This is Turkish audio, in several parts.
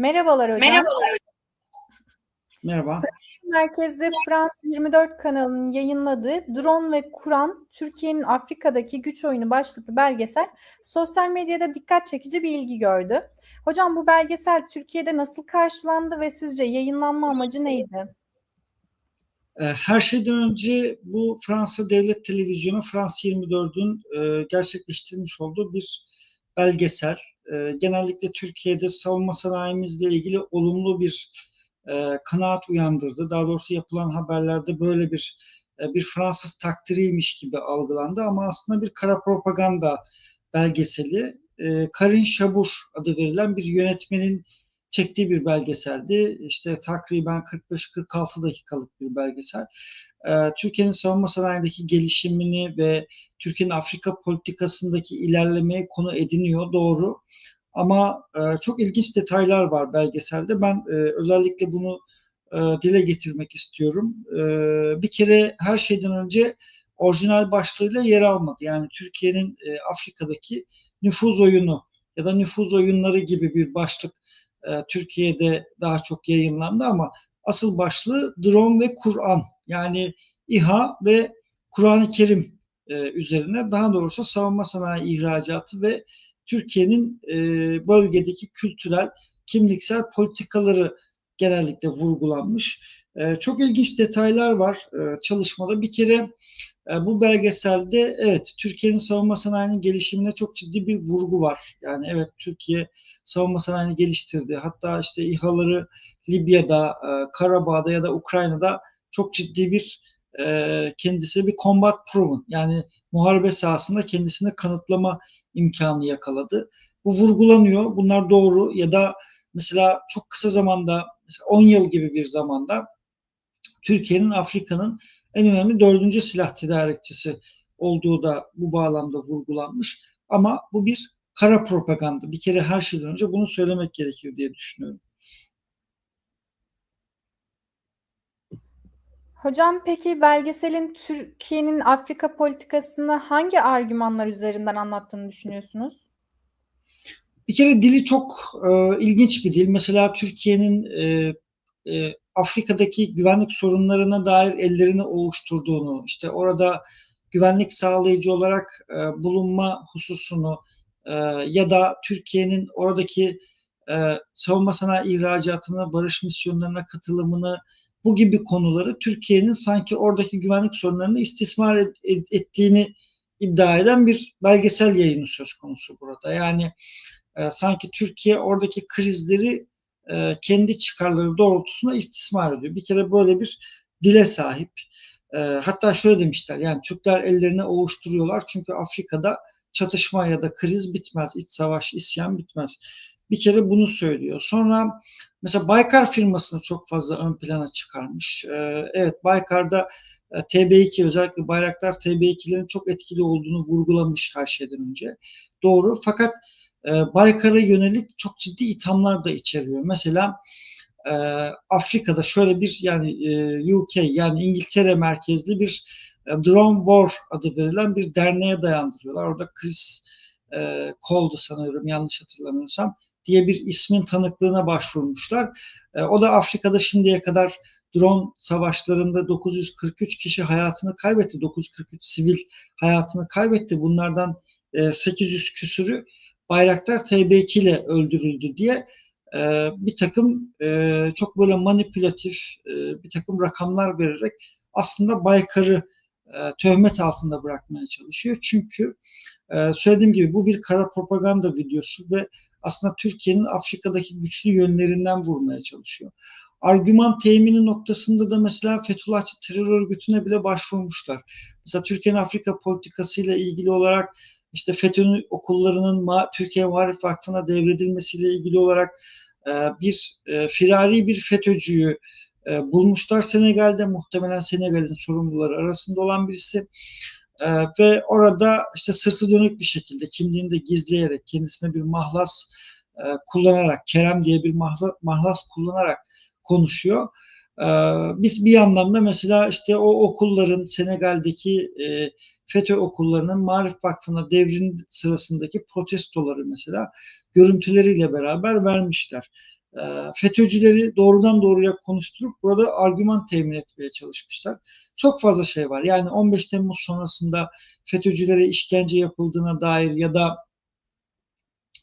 Merhabalar hocam. Merhabalar. Merhaba. Merkezde Frans 24 kanalının yayınladığı Drone ve Kur'an, Türkiye'nin Afrika'daki güç oyunu başlıklı belgesel sosyal medyada dikkat çekici bir ilgi gördü. Hocam bu belgesel Türkiye'de nasıl karşılandı ve sizce yayınlanma amacı neydi? Ee, Her şeyden önce bu Fransa Devlet Televizyonu Frans 24'ün e, gerçekleştirmiş olduğu bir belgesel. E, Genellikle Türkiye'de savunma sanayimizle ilgili olumlu bir e, kanaat uyandırdı. Daha doğrusu yapılan haberlerde böyle bir e, bir Fransız takdiriymiş gibi algılandı ama aslında bir kara propaganda belgeseli. E, Karin Şabur adı verilen bir yönetmenin çektiği bir belgeseldi. İşte takriben 45-46 dakikalık bir belgesel. Türkiye'nin savunma sanayindeki gelişimini ve Türkiye'nin Afrika politikasındaki ilerlemeyi konu ediniyor doğru. Ama çok ilginç detaylar var belgeselde. Ben özellikle bunu dile getirmek istiyorum. Bir kere her şeyden önce orijinal başlığıyla yer almadı. Yani Türkiye'nin Afrika'daki nüfuz oyunu ya da nüfuz oyunları gibi bir başlık e, Türkiye'de daha çok yayınlandı ama asıl başlığı drone ve Kur'an yani İHA ve Kur'an-ı Kerim e, üzerine daha doğrusu savunma sanayi ihracatı ve Türkiye'nin e, bölgedeki kültürel, kimliksel politikaları genellikle vurgulanmış. E, çok ilginç detaylar var çalışmada. Bir kere bu belgeselde evet Türkiye'nin savunma sanayinin gelişimine çok ciddi bir vurgu var. Yani evet Türkiye savunma sanayini geliştirdi. Hatta işte İHA'ları Libya'da, e, Karabağ'da ya da Ukrayna'da çok ciddi bir e, kendisi bir combat proven yani muharebe sahasında kendisini kanıtlama imkanı yakaladı. Bu vurgulanıyor. Bunlar doğru ya da mesela çok kısa zamanda mesela 10 yıl gibi bir zamanda Türkiye'nin Afrika'nın en önemli dördüncü silah tedarikçisi olduğu da bu bağlamda vurgulanmış. Ama bu bir kara propaganda. Bir kere her şeyden önce bunu söylemek gerekiyor diye düşünüyorum. Hocam peki belgeselin Türkiye'nin Afrika politikasını hangi argümanlar üzerinden anlattığını düşünüyorsunuz? Bir kere dili çok e, ilginç bir dil. Mesela Türkiye'nin e, e, Afrika'daki güvenlik sorunlarına dair ellerini oluşturduğunu, işte orada güvenlik sağlayıcı olarak e, bulunma hususunu e, ya da Türkiye'nin oradaki e, savunma sanayi ihracatına, barış misyonlarına katılımını bu gibi konuları Türkiye'nin sanki oradaki güvenlik sorunlarını istismar et, et, ettiğini iddia eden bir belgesel yayını söz konusu burada. Yani e, sanki Türkiye oradaki krizleri e, kendi çıkarları doğrultusunda istismar ediyor. Bir kere böyle bir dile sahip. E, hatta şöyle demişler yani Türkler ellerine ovuşturuyorlar çünkü Afrika'da çatışma ya da kriz bitmez, iç savaş, isyan bitmez. Bir kere bunu söylüyor. Sonra mesela Baykar firmasını çok fazla ön plana çıkarmış. E, evet Baykar'da e, TB2 özellikle Bayraktar TB2'lerin çok etkili olduğunu vurgulamış her şeyden önce. Doğru fakat e, Baykar'a yönelik çok ciddi ithamlar da içeriyor. Mesela e, Afrika'da şöyle bir yani e, UK yani İngiltere merkezli bir e, Drone War adı verilen bir derneğe dayandırıyorlar. Orada Chris e, sanıyorum yanlış hatırlamıyorsam diye bir ismin tanıklığına başvurmuşlar. O da Afrika'da şimdiye kadar drone savaşlarında 943 kişi hayatını kaybetti. 943 sivil hayatını kaybetti. Bunlardan e, 800 küsürü Bayraktar TB2 ile öldürüldü diye e, bir takım e, çok böyle manipülatif e, bir takım rakamlar vererek aslında Baykar'ı e, töhmet altında bırakmaya çalışıyor. Çünkü e, söylediğim gibi bu bir kara propaganda videosu ve aslında Türkiye'nin Afrika'daki güçlü yönlerinden vurmaya çalışıyor. Argüman temini noktasında da mesela Fethullahçı terör örgütüne bile başvurmuşlar. Mesela Türkiye'nin Afrika politikasıyla ilgili olarak işte FETÖ'nün okullarının Türkiye Muharif Vakfı'na devredilmesiyle ilgili olarak e, bir e, firari bir FETÖ'cüyü e, bulmuşlar Senegal'de muhtemelen Senegal'in sorumluları arasında olan birisi ve orada işte sırtı dönük bir şekilde kimliğini de gizleyerek kendisine bir mahlas kullanarak Kerem diye bir mahlas kullanarak konuşuyor. Biz bir yandan da mesela işte o okulların Senegal'deki FETÖ okullarının Marif Vakfı'na devrin sırasındaki protestoları mesela görüntüleriyle beraber vermişler. e, FETÖ'cüleri doğrudan doğruya konuşturup burada argüman temin etmeye çalışmışlar. Çok fazla şey var. Yani 15 Temmuz sonrasında FETÖ'cülere işkence yapıldığına dair ya da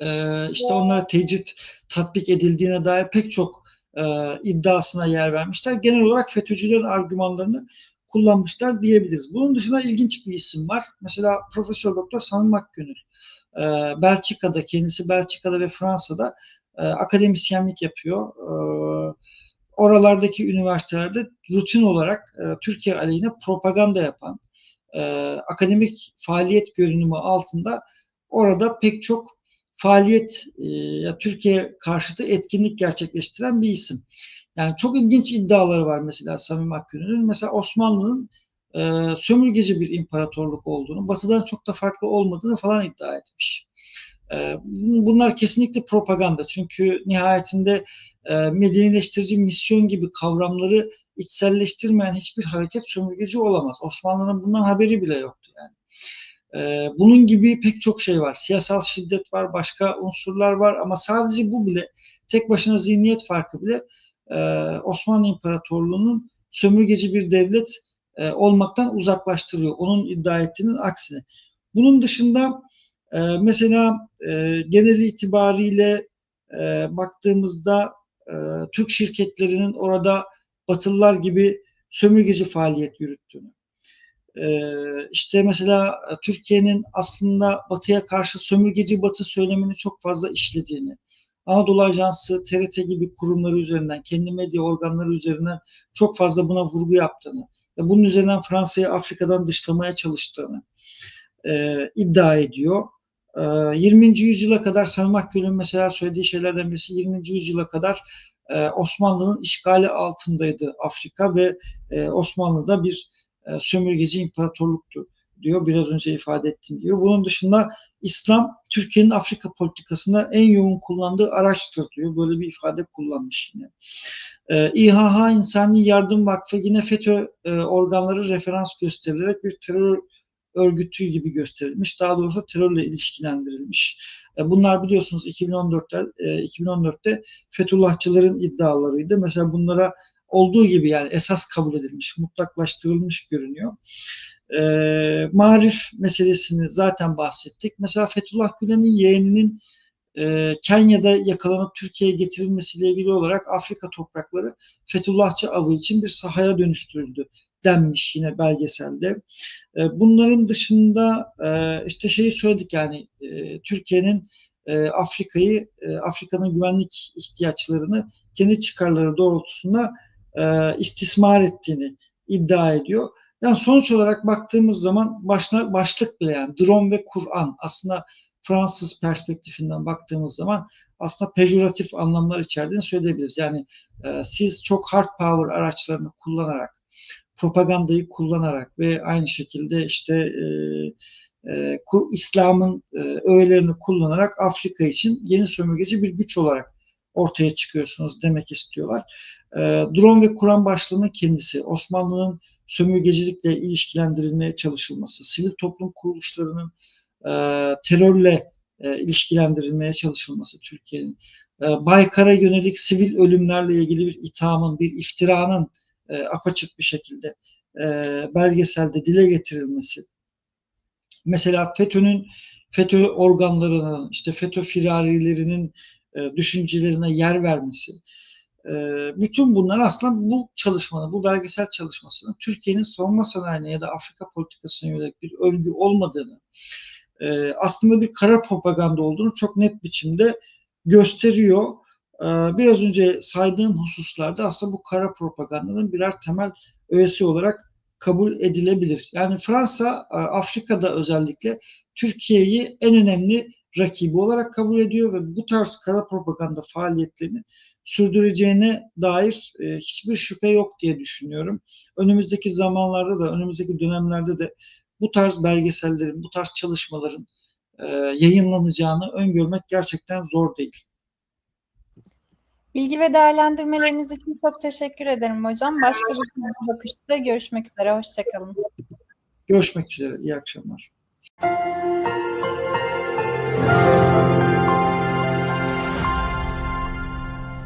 e, işte onlara tecrit tatbik edildiğine dair pek çok e, iddiasına yer vermişler. Genel olarak FETÖ'cülerin argümanlarını kullanmışlar diyebiliriz. Bunun dışında ilginç bir isim var. Mesela Profesör Doktor Samim Akgönül. E, Belçika'da, kendisi Belçika'da ve Fransa'da e, akademisyenlik yapıyor. E, oralardaki üniversitelerde rutin olarak e, Türkiye aleyhine propaganda yapan, e, akademik faaliyet görünümü altında orada pek çok faaliyet, e, Türkiye karşıtı etkinlik gerçekleştiren bir isim. Yani çok ilginç iddiaları var mesela Samim Akgün'ün. Mesela Osmanlı'nın e, sömürgeci bir imparatorluk olduğunu, batıdan çok da farklı olmadığını falan iddia etmiş. E, bunlar kesinlikle propaganda. Çünkü nihayetinde e, medenileştirici misyon gibi kavramları içselleştirmeyen hiçbir hareket sömürgeci olamaz. Osmanlı'nın bundan haberi bile yoktu. E, bunun gibi pek çok şey var. Siyasal şiddet var, başka unsurlar var ama sadece bu bile tek başına zihniyet farkı bile e, Osmanlı İmparatorluğu'nun sömürgeci bir devlet e, olmaktan uzaklaştırıyor. Onun iddia ettiğinin aksine. Bunun dışında e, mesela genel itibariyle baktığımızda Türk şirketlerinin orada Batılılar gibi sömürgeci faaliyet yürüttüğünü, işte mesela Türkiye'nin aslında Batı'ya karşı sömürgeci Batı söylemini çok fazla işlediğini, Anadolu Ajansı, TRT gibi kurumları üzerinden, kendi medya organları üzerinden çok fazla buna vurgu yaptığını ve bunun üzerinden Fransa'yı Afrika'dan dışlamaya çalıştığını e, iddia ediyor. E, 20. yüzyıla kadar Samim Akgül'ün mesela söylediği şeylerden birisi 20. yüzyıla kadar e, Osmanlı'nın işgali altındaydı Afrika ve e, Osmanlı'da bir e, sömürgeci imparatorluktu diyor. Biraz önce ifade ettim diyor. Bunun dışında İslam Türkiye'nin Afrika politikasında en yoğun kullandığı araçtır diyor. Böyle bir ifade kullanmış yine. Ee, İHH İnsani Yardım Vakfı yine FETÖ e, organları referans gösterilerek bir terör örgütü gibi gösterilmiş. Daha doğrusu terörle ilişkilendirilmiş. E, bunlar biliyorsunuz 2014'te e, 2014'te Fethullahçıların iddialarıydı. Mesela bunlara olduğu gibi yani esas kabul edilmiş, mutlaklaştırılmış görünüyor. E, marif meselesini zaten bahsettik. Mesela Fethullah Gülen'in yeğeninin e, Kenya'da yakalanıp Türkiye'ye getirilmesiyle ilgili olarak Afrika toprakları Fethullahçı avı için bir sahaya dönüştürüldü denmiş yine belgeselde. E, bunların dışında e, işte şeyi söyledik yani e, Türkiye'nin e, Afrika'yı, e, Afrika'nın güvenlik ihtiyaçlarını kendi çıkarları doğrultusunda e, istismar ettiğini iddia ediyor. Yani sonuç olarak baktığımız zaman başına, başlık bile yani drone ve Kur'an aslında Fransız perspektifinden baktığımız zaman aslında pejoratif anlamlar içerdiğini söyleyebiliriz. Yani e, siz çok hard power araçlarını kullanarak, propagandayı kullanarak ve aynı şekilde işte e, e, İslam'ın e, öğelerini kullanarak Afrika için yeni sömürgeci bir güç olarak ortaya çıkıyorsunuz demek istiyorlar. E, drone ve Kur'an başlığının kendisi Osmanlı'nın sömürgecilikle ilişkilendirilmeye çalışılması, sivil toplum kuruluşlarının e, terörle e, ilişkilendirilmeye çalışılması Türkiye'nin, e, Baykar'a yönelik sivil ölümlerle ilgili bir ithamın, bir iftiranın e, apaçık bir şekilde e, belgeselde dile getirilmesi, mesela FETÖ'nün FETÖ organlarının, işte FETÖ firarilerinin e, düşüncelerine yer vermesi, e, bütün bunlar aslında bu çalışmanın, bu belgesel çalışmasının Türkiye'nin savunma sanayine ya da Afrika politikasına yönelik bir övgü olmadığını, e, aslında bir kara propaganda olduğunu çok net biçimde gösteriyor. Biraz önce saydığım hususlarda aslında bu kara propagandanın birer temel öğesi olarak kabul edilebilir. Yani Fransa Afrika'da özellikle Türkiye'yi en önemli rakibi olarak kabul ediyor ve bu tarz kara propaganda faaliyetlerini sürdüreceğine dair e, hiçbir şüphe yok diye düşünüyorum. Önümüzdeki zamanlarda da, önümüzdeki dönemlerde de bu tarz belgesellerin, bu tarz çalışmaların e, yayınlanacağını öngörmek gerçekten zor değil. Bilgi ve değerlendirmeleriniz için çok teşekkür ederim hocam. Başka bir bakışta görüşmek üzere. Hoşçakalın. Görüşmek üzere. İyi akşamlar. Bye.